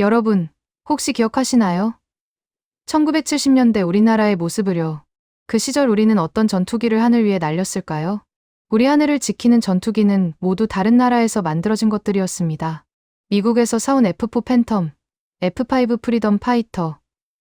여러분, 혹시 기억하시나요? 1970년대 우리나라의 모습을요. 그 시절 우리는 어떤 전투기를 하늘 위에 날렸을까요? 우리 하늘을 지키는 전투기는 모두 다른 나라에서 만들어진 것들이었습니다. 미국에서 사온 F4 팬텀, F5 프리덤 파이터,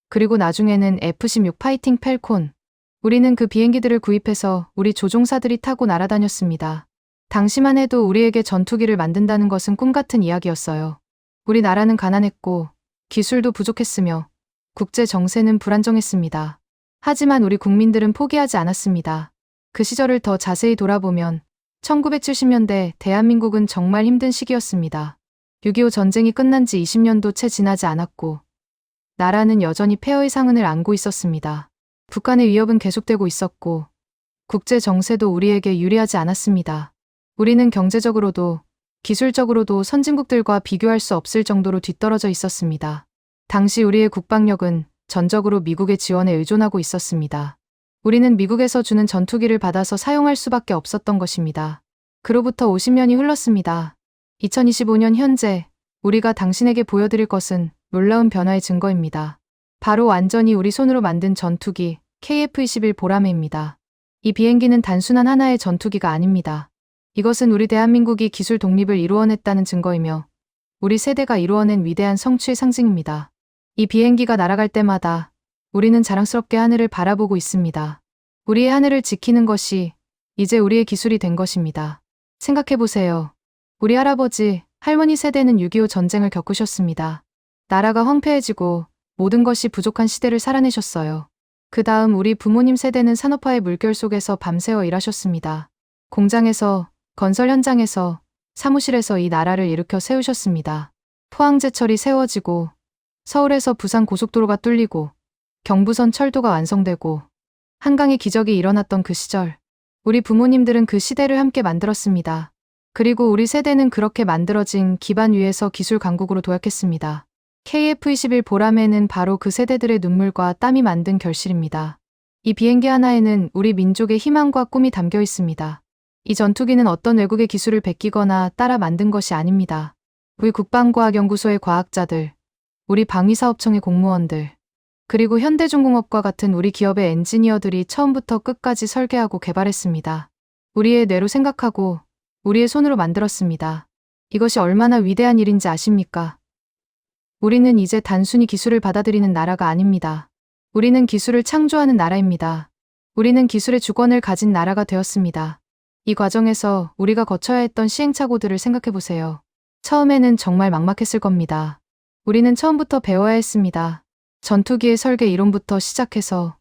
그리고 나중에는 F16 파이팅 펠콘. 우리는 그 비행기들을 구입해서 우리 조종사들이 타고 날아다녔습니다. 당시만 해도 우리에게 전투기를 만든다는 것은 꿈 같은 이야기였어요. 우리나라는 가난했고 기술도 부족했으며 국제 정세는 불안정했습니다. 하지만 우리 국민들은 포기하지 않았습니다. 그 시절을 더 자세히 돌아보면 1970년대 대한민국은 정말 힘든 시기였습니다. 6.25 전쟁이 끝난 지 20년도 채 지나지 않았고 나라는 여전히 폐허의 상흔을 안고 있었습니다. 북한의 위협은 계속되고 있었고 국제 정세도 우리에게 유리하지 않았습니다. 우리는 경제적으로도 기술적으로도 선진국들과 비교할 수 없을 정도로 뒤떨어져 있었습니다. 당시 우리의 국방력은 전적으로 미국의 지원에 의존하고 있었습니다. 우리는 미국에서 주는 전투기를 받아서 사용할 수밖에 없었던 것입니다. 그로부터 50년이 흘렀습니다. 2025년 현재 우리가 당신에게 보여드릴 것은 놀라운 변화의 증거입니다. 바로 완전히 우리 손으로 만든 전투기 KF-21 보라매입니다. 이 비행기는 단순한 하나의 전투기가 아닙니다. 이것은 우리 대한민국이 기술 독립을 이루어냈다는 증거이며 우리 세대가 이루어낸 위대한 성취의 상징입니다. 이 비행기가 날아갈 때마다 우리는 자랑스럽게 하늘을 바라보고 있습니다. 우리의 하늘을 지키는 것이 이제 우리의 기술이 된 것입니다. 생각해보세요. 우리 할아버지, 할머니 세대는 6.25 전쟁을 겪으셨습니다. 나라가 황폐해지고 모든 것이 부족한 시대를 살아내셨어요. 그 다음 우리 부모님 세대는 산업화의 물결 속에서 밤새워 일하셨습니다. 공장에서, 건설 현장에서, 사무실에서 이 나라를 일으켜 세우셨습니다. 포항제철이 세워지고, 서울에서 부산 고속도로가 뚫리고, 경부선 철도가 완성되고, 한강의 기적이 일어났던 그 시절. 우리 부모님들은 그 시대를 함께 만들었습니다. 그리고 우리 세대는 그렇게 만들어진 기반 위에서 기술 강국으로 도약했습니다. KF-21 보라매는 바로 그 세대들의 눈물과 땀이 만든 결실입니다. 이 비행기 하나에는 우리 민족의 희망과 꿈이 담겨 있습니다. 이 전투기는 어떤 외국의 기술을 베끼거나 따라 만든 것이 아닙니다. 우리 국방과학연구소의 과학자들, 우리 방위사업청의 공무원들, 그리고 현대중공업과 같은 우리 기업의 엔지니어들이 처음부터 끝까지 설계하고 개발했습니다. 우리의 뇌로 생각하고 우리의 손으로 만들었습니다. 이것이 얼마나 위대한 일인지 아십니까? 우리는 이제 단순히 기술을 받아들이는 나라가 아닙니다. 우리는 기술을 창조하는 나라입니다. 우리는 기술의 주권을 가진 나라가 되었습니다. 이 과정에서 우리가 거쳐야 했던 시행착오들을 생각해 보세요. 처음에는 정말 막막했을 겁니다. 우리는 처음부터 배워야 했습니다. 전투기의 설계 이론부터 시작해서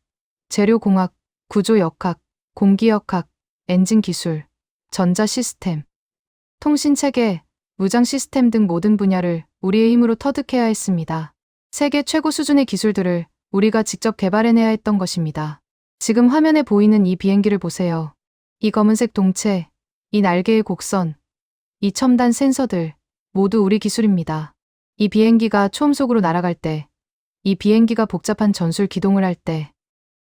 재료공학, 구조역학, 공기역학, 엔진 기술, 전자 시스템, 통신 체계, 무장 시스템 등 모든 분야를 우리의 힘으로 터득해야 했습니다. 세계 최고 수준의 기술들을 우리가 직접 개발해내야 했던 것입니다. 지금 화면에 보이는 이 비행기를 보세요. 이 검은색 동체, 이 날개의 곡선, 이 첨단 센서들, 모두 우리 기술입니다. 이 비행기가 초음속으로 날아갈 때, 이 비행기가 복잡한 전술 기동을 할 때,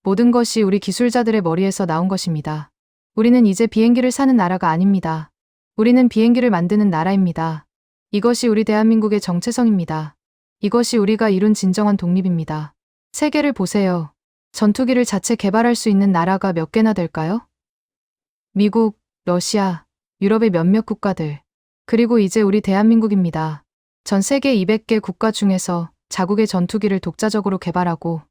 모든 것이 우리 기술자들의 머리에서 나온 것입니다. 우리는 이제 비행기를 사는 나라가 아닙니다. 우리는 비행기를 만드는 나라입니다. 이것이 우리 대한민국의 정체성입니다. 이것이 우리가 이룬 진정한 독립입니다. 세계를 보세요. 전투기를 자체 개발할 수 있는 나라가 몇 개나 될까요? 미국, 러시아, 유럽의 몇몇 국가들, 그리고 이제 우리 대한민국입니다. 전 세계 200개 국가 중에서 자국의 전투기를 독자적으로 개발하고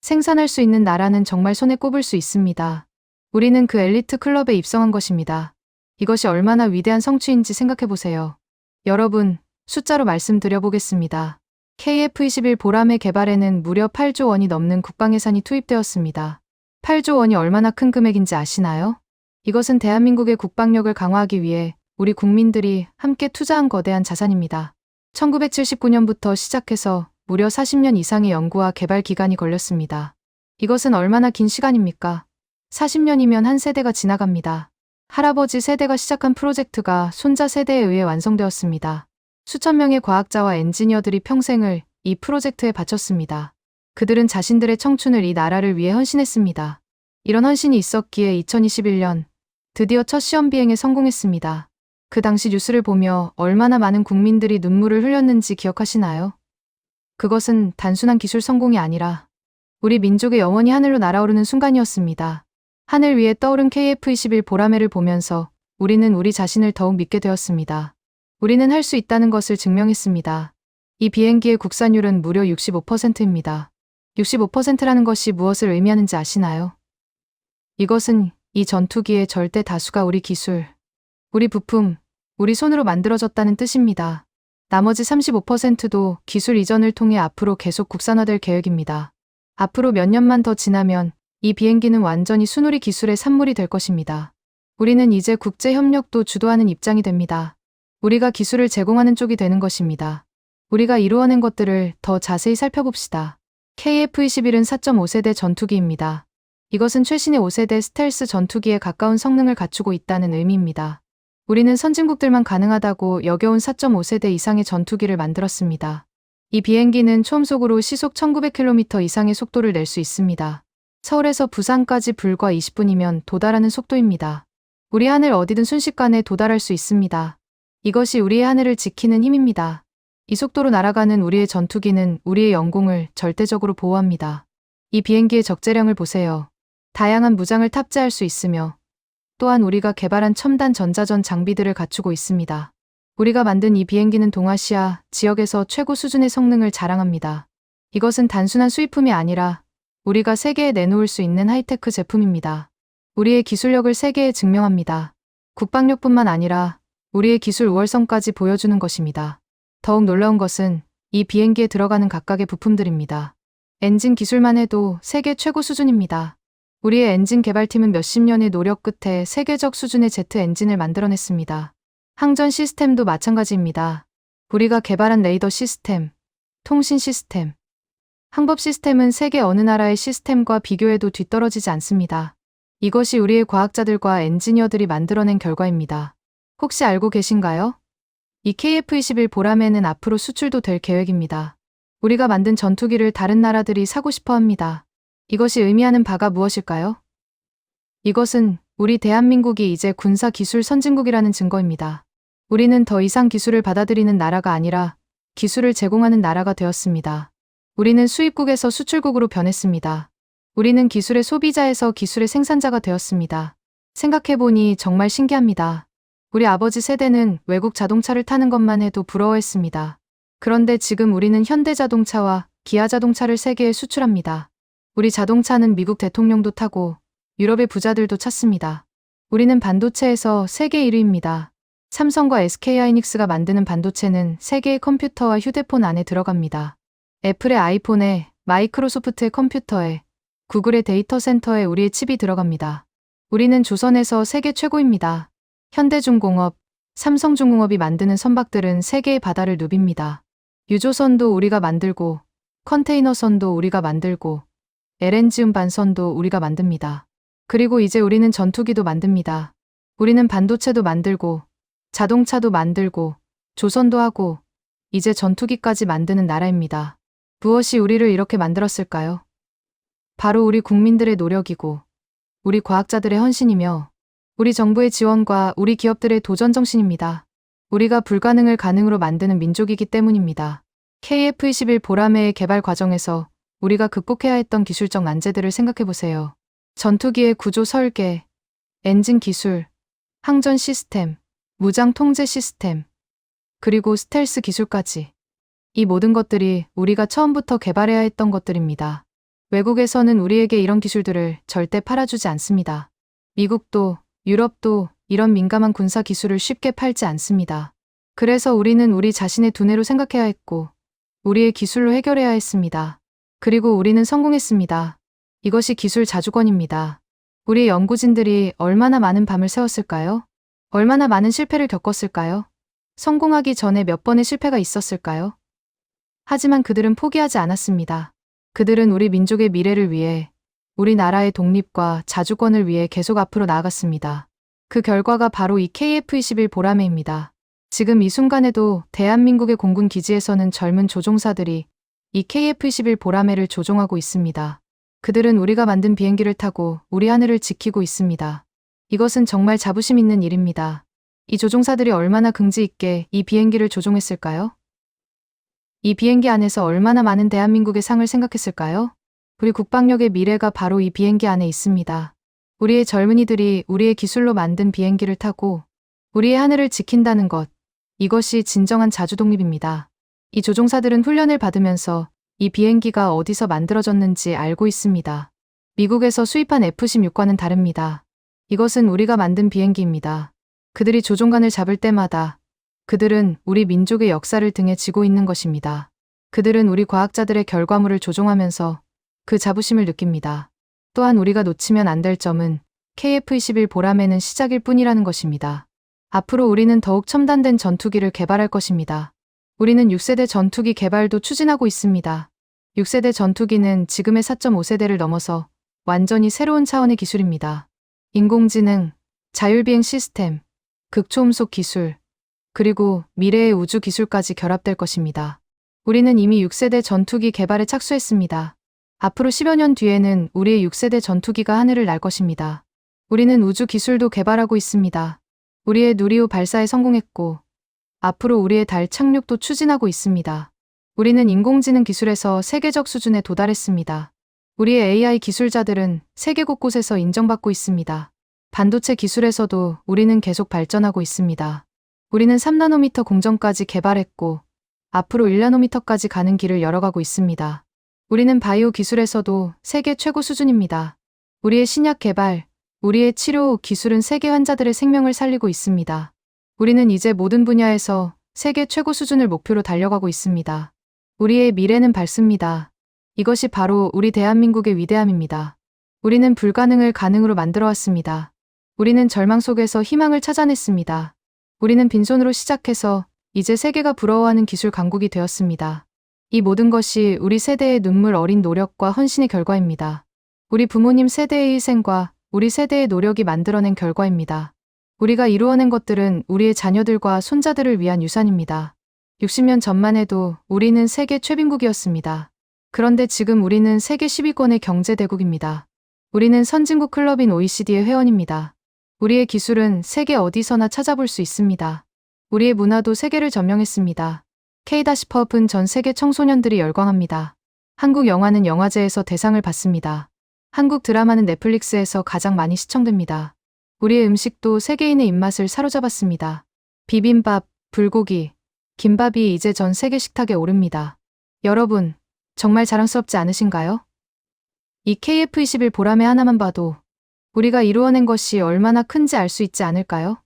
생산할 수 있는 나라는 정말 손에 꼽을 수 있습니다. 우리는 그 엘리트 클럽에 입성한 것입니다. 이것이 얼마나 위대한 성취인지 생각해 보세요. 여러분, 숫자로 말씀드려 보겠습니다. KF-21 보람의 개발에는 무려 8조 원이 넘는 국방 예산이 투입되었습니다. 8조 원이 얼마나 큰 금액인지 아시나요? 이것은 대한민국의 국방력을 강화하기 위해 우리 국민들이 함께 투자한 거대한 자산입니다. 1979년부터 시작해서 무려 40년 이상의 연구와 개발 기간이 걸렸습니다. 이것은 얼마나 긴 시간입니까? 40년이면 한 세대가 지나갑니다. 할아버지 세대가 시작한 프로젝트가 손자 세대에 의해 완성되었습니다. 수천 명의 과학자와 엔지니어들이 평생을 이 프로젝트에 바쳤습니다. 그들은 자신들의 청춘을 이 나라를 위해 헌신했습니다. 이런 헌신이 있었기에 2021년 드디어 첫 시험 비행에 성공했습니다. 그 당시 뉴스를 보며 얼마나 많은 국민들이 눈물을 흘렸는지 기억하시나요? 그것은 단순한 기술 성공이 아니라 우리 민족의 영원히 하늘로 날아오르는 순간이었습니다. 하늘 위에 떠오른 KF-21 보라매를 보면서 우리는 우리 자신을 더욱 믿게 되었습니다. 우리는 할 수 있다는 것을 증명했습니다. 이 비행기의 국산율은 무려 65%입니다. 65%라는 것이 무엇을 의미하는지 아시나요? 이것은 이 전투기의 절대 다수가 우리 기술, 우리 부품, 우리 손으로 만들어졌다는 뜻입니다. 나머지 35%도 기술 이전을 통해 앞으로 계속 국산화될 계획입니다. 앞으로 몇 년만 더 지나면 이 비행기는 완전히 순우리 기술의 산물이 될 것입니다. 우리는 이제 국제 협력도 주도하는 입장이 됩니다. 우리가 기술을 제공하는 쪽이 되는 것입니다. 우리가 이루어낸 것들을 더 자세히 살펴봅시다. KF-21은 4.5세대 전투기입니다. 이것은 최신의 5세대 스텔스 전투기에 가까운 성능을 갖추고 있다는 의미입니다. 우리는 선진국들만 가능하다고 여겨온 4.5세대 이상의 전투기를 만들었습니다. 이 비행기는 초음속으로 시속 1900km 이상의 속도를 낼 수 있습니다. 서울에서 부산까지 불과 20분이면 도달하는 속도입니다. 우리 하늘 어디든 순식간에 도달할 수 있습니다. 이것이 우리의 하늘을 지키는 힘입니다. 이 속도로 날아가는 우리의 전투기는 우리의 영공을 절대적으로 보호합니다. 이 비행기의 적재량을 보세요. 다양한 무장을 탑재할 수 있으며 또한 우리가 개발한 첨단 전자전 장비들을 갖추고 있습니다. 우리가 만든 이 비행기는 동아시아 지역에서 최고 수준의 성능을 자랑합니다. 이것은 단순한 수입품이 아니라 우리가 세계에 내놓을 수 있는 하이테크 제품입니다. 우리의 기술력을 세계에 증명합니다. 국방력뿐만 아니라 우리의 기술 우월성까지 보여주는 것입니다. 더욱 놀라운 것은 이 비행기에 들어가는 각각의 부품들입니다. 엔진 기술만 해도 세계 최고 수준입니다. 우리의 엔진 개발팀은 몇십 년의 노력 끝에 세계적 수준의 제트 엔진을 만들어냈습니다. 항전 시스템도 마찬가지입니다. 우리가 개발한 레이더 시스템, 통신 시스템, 항법 시스템은 세계 어느 나라의 시스템과 비교해도 뒤떨어지지 않습니다. 이것이 우리의 과학자들과 엔지니어들이 만들어낸 결과입니다. 혹시 알고 계신가요? 이 KF-21 보라매는 앞으로 수출도 될 계획입니다. 우리가 만든 전투기를 다른 나라들이 사고 싶어 합니다. 이것이 의미하는 바가 무엇일까요? 이것은 우리 대한민국이 이제 군사 기술 선진국이라는 증거입니다. 우리는 더 이상 기술을 받아들이는 나라가 아니라 기술을 제공하는 나라가 되었습니다. 우리는 수입국에서 수출국으로 변했습니다. 우리는 기술의 소비자에서 기술의 생산자가 되었습니다. 생각해보니 정말 신기합니다. 우리 아버지 세대는 외국 자동차를 타는 것만 해도 부러워했습니다. 그런데 지금 우리는 현대 자동차와 기아 자동차를 세계에 수출합니다. 우리 자동차는 미국 대통령도 타고 유럽의 부자들도 찾습니다. 우리는 반도체에서 세계 1위입니다. 삼성과 SK하이닉스가 만드는 반도체는 세계의 컴퓨터와 휴대폰 안에 들어갑니다. 애플의 아이폰에 마이크로소프트의 컴퓨터에 구글의 데이터 센터에 우리의 칩이 들어갑니다. 우리는 조선에서 세계 최고입니다. 현대중공업, 삼성중공업이 만드는 선박들은 세계의 바다를 누빕니다. 유조선도 우리가 만들고, 컨테이너선도 우리가 만들고, LNG 운반선도 우리가 만듭니다. 그리고 이제 우리는 전투기도 만듭니다. 우리는 반도체도 만들고, 자동차도 만들고, 조선도 하고, 이제 전투기까지 만드는 나라입니다. 무엇이 우리를 이렇게 만들었을까요? 바로 우리 국민들의 노력이고, 우리 과학자들의 헌신이며, 우리 정부의 지원과 우리 기업들의 도전 정신입니다. 우리가 불가능을 가능으로 만드는 민족이기 때문입니다. KF-21 보라매의 개발 과정에서 우리가 극복해야 했던 기술적 난제들을 생각해 보세요. 전투기의 구조 설계, 엔진 기술, 항전 시스템, 무장 통제 시스템, 그리고 스텔스 기술까지. 이 모든 것들이 우리가 처음부터 개발해야 했던 것들입니다. 외국에서는 우리에게 이런 기술들을 절대 팔아주지 않습니다. 미국도, 유럽도 이런 민감한 군사 기술을 쉽게 팔지 않습니다. 그래서 우리는 우리 자신의 두뇌로 생각해야 했고, 우리의 기술로 해결해야 했습니다. 그리고 우리는 성공했습니다. 이것이 기술 자주권입니다. 우리 연구진들이 얼마나 많은 밤을 새웠을까요? 얼마나 많은 실패를 겪었을까요? 성공하기 전에 몇 번의 실패가 있었을까요? 하지만 그들은 포기하지 않았습니다. 그들은 우리 민족의 미래를 위해 우리나라의 독립과 자주권을 위해 계속 앞으로 나아갔습니다. 그 결과가 바로 이 KF-21 보라매입니다. 지금 이 순간에도 대한민국의 공군 기지에서는 젊은 조종사들이 이 KF-21 보라매를 조종하고 있습니다. 그들은 우리가 만든 비행기를 타고 우리 하늘을 지키고 있습니다. 이것은 정말 자부심 있는 일입니다. 이 조종사들이 얼마나 긍지 있게 이 비행기를 조종했을까요? 이 비행기 안에서 얼마나 많은 대한민국의 상을 생각했을까요? 우리 국방력의 미래가 바로 이 비행기 안에 있습니다. 우리의 젊은이들이 우리의 기술로 만든 비행기를 타고 우리의 하늘을 지킨다는 것. 이것이 진정한 자주독립입니다. 이 조종사들은 훈련을 받으면서 이 비행기가 어디서 만들어졌는지 알고 있습니다. 미국에서 수입한 F-16과는 다릅니다. 이것은 우리가 만든 비행기입니다. 그들이 조종관을 잡을 때마다 그들은 우리 민족의 역사를 등에 지고 있는 것입니다. 그들은 우리 과학자들의 결과물을 조종하면서 그 자부심을 느낍니다. 또한 우리가 놓치면 안 될 점은 KF-21 보람에는 시작일 뿐이라는 것입니다. 앞으로 우리는 더욱 첨단된 전투기를 개발할 것입니다. 우리는 6세대 전투기 개발도 추진하고 있습니다. 6세대 전투기는 지금의 4.5세대를 넘어서 완전히 새로운 차원의 기술입니다. 인공지능, 자율비행 시스템, 극초음속 기술, 그리고 미래의 우주 기술까지 결합될 것입니다. 우리는 이미 6세대 전투기 개발에 착수했습니다. 앞으로 10여 년 뒤에는 우리의 6세대 전투기가 하늘을 날 것입니다. 우리는 우주 기술도 개발하고 있습니다. 우리의 누리호 발사에 성공했고, 앞으로 우리의 달 착륙도 추진하고 있습니다. 우리는 인공지능 기술에서 세계적 수준에 도달했습니다. 우리의 AI 기술자들은 세계 곳곳에서 인정받고 있습니다. 반도체 기술에서도 우리는 계속 발전하고 있습니다. 우리는 3나노미터 공정까지 개발했고, 앞으로 1나노미터까지 가는 길을 열어가고 있습니다. 우리는 바이오 기술에서도 세계 최고 수준입니다. 우리의 신약 개발, 우리의 치료 기술은 세계 환자들의 생명을 살리고 있습니다. 우리는 이제 모든 분야에서 세계 최고 수준을 목표로 달려가고 있습니다. 우리의 미래는 밝습니다. 이것이 바로 우리 대한민국의 위대함입니다. 우리는 불가능을 가능으로 만들어 왔습니다. 우리는 절망 속에서 희망을 찾아냈습니다. 우리는 빈손으로 시작해서 이제 세계가 부러워하는 기술 강국이 되었습니다. 이 모든 것이 우리 세대의 눈물 어린 노력과 헌신의 결과입니다. 우리 부모님 세대의 희생과 우리 세대의 노력이 만들어낸 결과입니다. 우리가 이루어낸 것들은 우리의 자녀들과 손자들을 위한 유산입니다. 60년 전만 해도 우리는 세계 최빈국이었습니다. 그런데 지금 우리는 세계 10위권의 경제대국입니다. 우리는 선진국 클럽인 OECD의 회원입니다. 우리의 기술은 세계 어디서나 찾아볼 수 있습니다. 우리의 문화도 세계를 점령했습니다. K-펍은 전 세계 청소년들이 열광합니다. 한국 영화는 영화제에서 대상을 받습니다. 한국 드라마는 넷플릭스에서 가장 많이 시청됩니다. 우리의 음식도 세계인의 입맛을 사로잡았습니다. 비빔밥, 불고기, 김밥이 이제 전 세계 식탁에 오릅니다. 여러분, 정말 자랑스럽지 않으신가요? 이 KF21 보람의 하나만 봐도 우리가 이루어낸 것이 얼마나 큰지 알 수 있지 않을까요?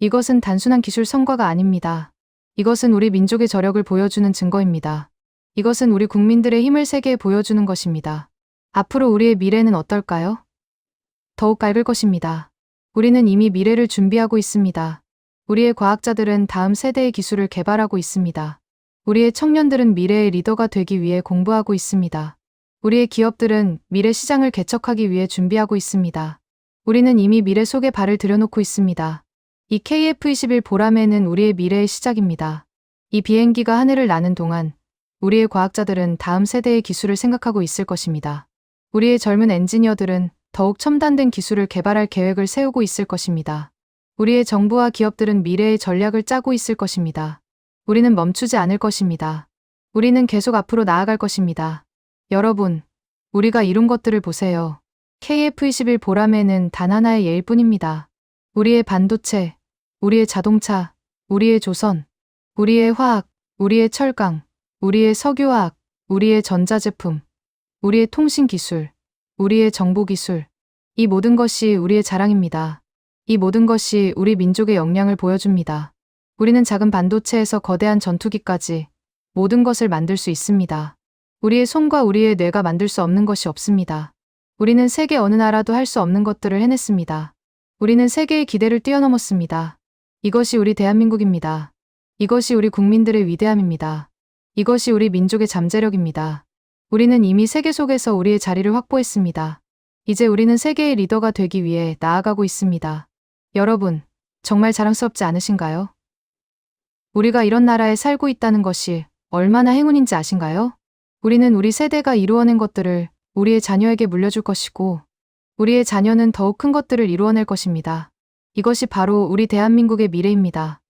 이것은 단순한 기술 성과가 아닙니다. 이것은 우리 민족의 저력을 보여주는 증거입니다. 이것은 우리 국민들의 힘을 세계에 보여주는 것입니다. 앞으로 우리의 미래는 어떨까요? 더욱 밝을 것입니다. 우리는 이미 미래를 준비하고 있습니다. 우리의 과학자들은 다음 세대의 기술을 개발하고 있습니다. 우리의 청년들은 미래의 리더가 되기 위해 공부하고 있습니다. 우리의 기업들은 미래 시장을 개척하기 위해 준비하고 있습니다. 우리는 이미 미래 속에 발을 들여놓고 있습니다. 이 KF-21 보람에는 우리의 미래의 시작입니다. 이 비행기가 하늘을 나는 동안 우리의 과학자들은 다음 세대의 기술을 생각하고 있을 것입니다. 우리의 젊은 엔지니어들은 더욱 첨단된 기술을 개발할 계획을 세우고 있을 것입니다. 우리의 정부와 기업들은 미래의 전략을 짜고 있을 것입니다. 우리는 멈추지 않을 것입니다. 우리는 계속 앞으로 나아갈 것입니다. 여러분, 우리가 이룬 것들을 보세요. KF-21 보람에는 단 하나의 예일 뿐입니다. 우리의 반도체, 우리의 자동차, 우리의 조선, 우리의 화학, 우리의 철강, 우리의 석유화학, 우리의 전자제품, 우리의 통신기술, 우리의 정보 기술. 이 모든 것이 우리의 자랑입니다. 이 모든 것이 우리 민족의 역량을 보여줍니다. 우리는 작은 반도체에서 거대한 전투기까지 모든 것을 만들 수 있습니다. 우리의 손과 우리의 뇌가 만들 수 없는 것이 없습니다. 우리는 세계 어느 나라도 할 수 없는 것들을 해냈습니다. 우리는 세계의 기대를 뛰어넘었습니다. 이것이 우리 대한민국입니다. 이것이 우리 국민들의 위대함입니다. 이것이 우리 민족의 잠재력입니다. 우리는 이미 세계 속에서 우리의 자리를 확보했습니다. 이제 우리는 세계의 리더가 되기 위해 나아가고 있습니다. 여러분, 정말 자랑스럽지 않으신가요? 우리가 이런 나라에 살고 있다는 것이 얼마나 행운인지 아신가요? 우리는 우리 세대가 이루어낸 것들을 우리의 자녀에게 물려줄 것이고, 우리의 자녀는 더욱 큰 것들을 이루어낼 것입니다. 이것이 바로 우리 대한민국의 미래입니다.